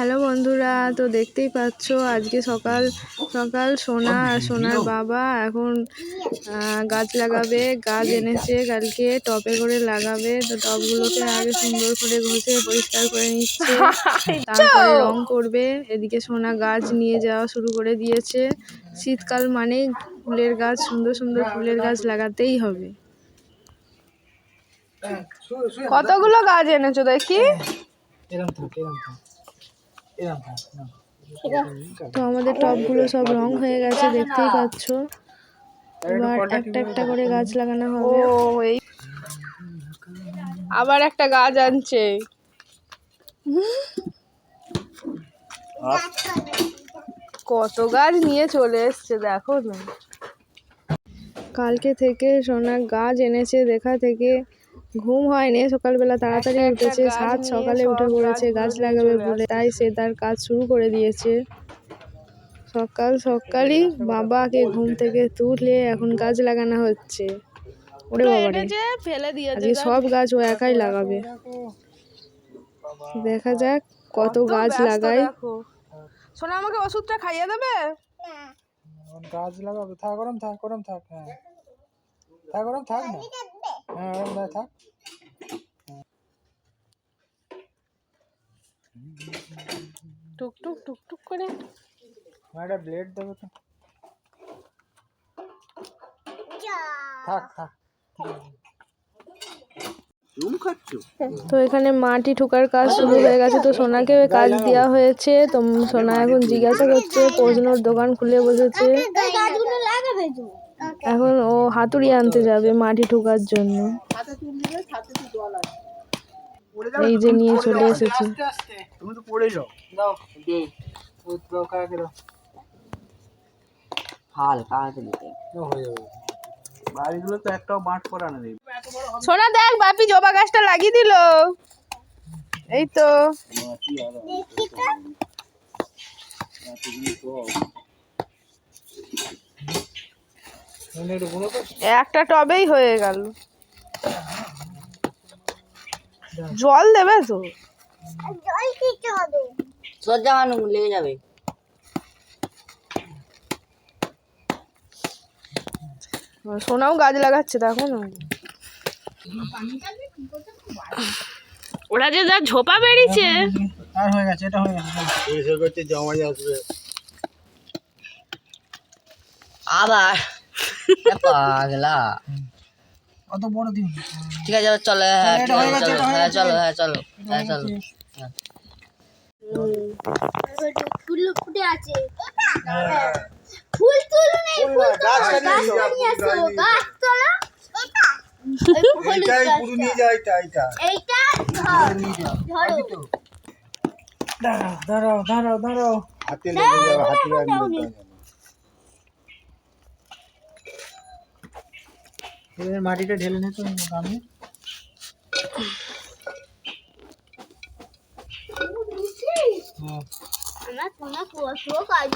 Hello বন্ধুরা তো দেখতেই পাচ্ছ আজকে সকাল সকাল সোনা আর সোনার বাবা এখন গাছ লাগাবে গাছ এনেছে কালকে টবে করে লাগাবে তো টবগুলোকে আগে সুন্দর করে ঘষে পরিষ্কার করে নিচ্ছে তারপরে রং করবে এদিকে সোনা গাছ নিয়ে যাওয়া শুরু করে দিয়েছে শীতকাল মানে ফুলের গাছ সুন্দর সুন্দর ফুলের গাছ লাগাতেই হবে। কতগুলো গাছ এনেছো দেখি? এরম থাক এরম থাক এরম থাক না তো আমাদের টবগুলো সব রং হয়ে গেছে দেখতেই পাচ্ছ। এবার একটা একটা করে গাছ লাগানো হবে। আবার একটা গাছ আনছে। কত গাছ নিয়ে চলে এসছে দেখো না। কালকে থেকে সোনা গাছ এনেছে দেখা থেকে ঘুম হয়নি সকালবেলা তাড়াতাড়ি উঠেছে সাত সকালে উঠে পড়েছে গাছ লাগাবে বলে তাই সে তার কাজ শুরু করে দিয়েছে। সকাল সকালই বাবাকে ঘুম থেকে তুলে এখন গাছ লাগানো হচ্ছে। ওরে বাবারে ফেলে আজকে সব গাছ ও একাই লাগাবে। দেখা যাক কত গাছ লাগায়। সোনা আমাকে ওষুধটা খাইয়ে দেবে? গাছ লাগাবে। থাক গরম থাক গরম থাক হ্যাঁ। থাক গরম থাক না। করে একটা ব্লেড দেবো তো থাক থাক তো এখানে মাটি ঠোকার কাজ শুরু হয়ে গেছে, তো সোনাকে কাজ দেওয়া হয়েছে। তো সোনা এখন জিজ্ঞাসা করছে পোজনোর দোকান খুলে বসেছে। এখন ও হাতুড়ি আনতে যাবে মাটি ঠোকার জন্য। এই যে নিয়ে চলে এসেছি। তুমি তো পড়ে যাও। দাও দে। দাও কাকে দাও? হালকা হাতে দিতে? হয়ে যাবে। বাড়িগুলো তো একটাও বাঁট করা নেই। সোনা দেখ বাপি জবা গাছটা লাগিয়ে দিল। এই তো তুমি একটু তো একটা টবেই হয়ে গেল। জল দেবে তো? সজ্জা মানুষ লেগে যাবে। সোনাও গাছ লাগাচ্ছে দেখো না। ওরা যে যা ঝোপা বেরিয়েছে আর হয়ে গেছে এটা হয়ে গেছে করতে জমাই আসবে। আবার পাগলা অত বড় দিন ঠিক আছে চলো হ্যাঁ হয়ে এটা হয়ে চলো হ্যাঁ চলো হ্যাঁ চলো ফুল ফুটে আছে ফুল তুলো নেই ফুল গাছ তোলো গাছ নিয়ে আসো গাছ। তোলো এইটাই পুরো নিয়ে যাও এইটা এইটা ধর। ধরো দাঁড়াও দাঁড়াও দাঁড়াও। দাঁড়াও এবার মাটিটা ঢেলে নে তো আমি আমার কাজ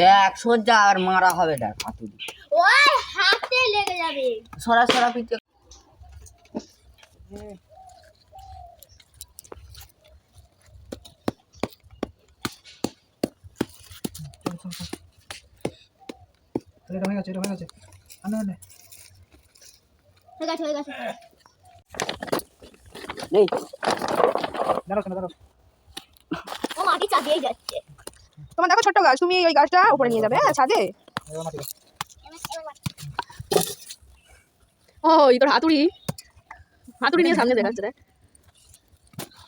দেখ সজ্জা আর মারা হবে দেখ হাতুড়ি ওই হাতে লেগে যাবে। সরা সরা পিঠে। এটা হয়ে গেছে এটা হয়ে গেছে। আনে আনে। হয়ে গেছে হয়ে গেছে। নেই। দাঁড়াও শোনো দাঁড়াও। ও মাটি চাপিয়ে যাচ্ছে। তোমার দেখো ছোট্ট গাছ তুমি ওই গাছটা উপরে নিয়ে যাবে হ্যাঁ ছাদে। ও এই তোর হাতুড়ি। হাতুড়ি নিয়ে সামনে দেখাচ্ছে দেখ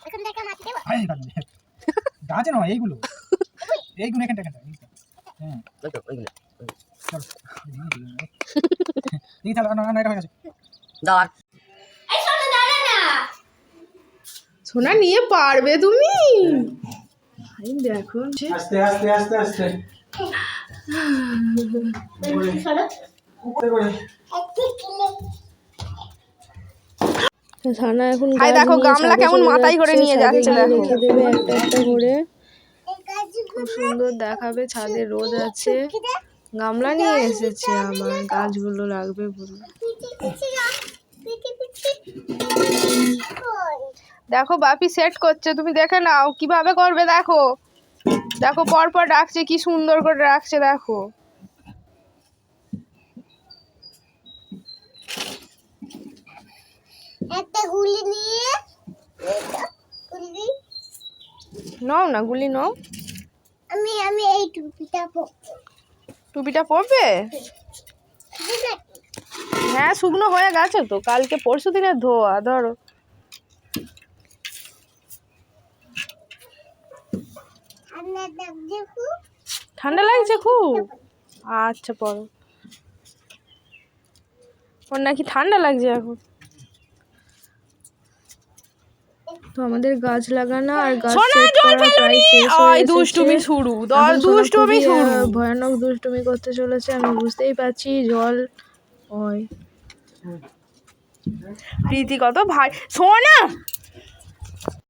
এখান থেকে মাটি দেবো। এই গাছ নয় এইগুলো। এইগুলো এখানটা এখানটা হ্যাঁ। ওইগুলো। এই তাহলে না না এটা হয়ে গেছে দাও সোনা নিয়ে পারবে তুমি? দেখো আস্তে আস্তে আস্তে আস্তে। এখন হাই দেখো, গামলা কেমন মাথায় করে নিয়ে যাচ্ছে দেখো। রেখে দেবে একটা একটা করে। খুব সুন্দর দেখাবে ছাদে রোদ আছে। গামলা নিয়ে এসেছে আমার গাছগুলো লাগবে বলে। দেখো বাপি সেট করছে তুমি দেখে নাও কীভাবে করবে দেখো। দেখো পরপর রাখছে কি সুন্দর করে রাখছে দেখো। একটা গুলি নিয়ে গুলি। নাও না গুলি নাও। আমি আমি এই টুপিটা পরবো। টুপিটা পরবে? হ্যাঁ শুকনো হয়ে গেছে তো। কালকে পরশু দিনে ধোয়া, ধরো। ঠান্ডা লাগছে খুব? আচ্ছা পরো। ওর নাকি ঠান্ডা লাগছে এখন। তো আমাদের গাছ লাগানো আর গাছ দুষ্টুমি শুরু। দুষ্টুমি শুরু। ভয়ানক দুষ্টুমি করতে চলেছে আমি বুঝতেই পারছি জল ওই। প্রীতি কত ভাই সোনা!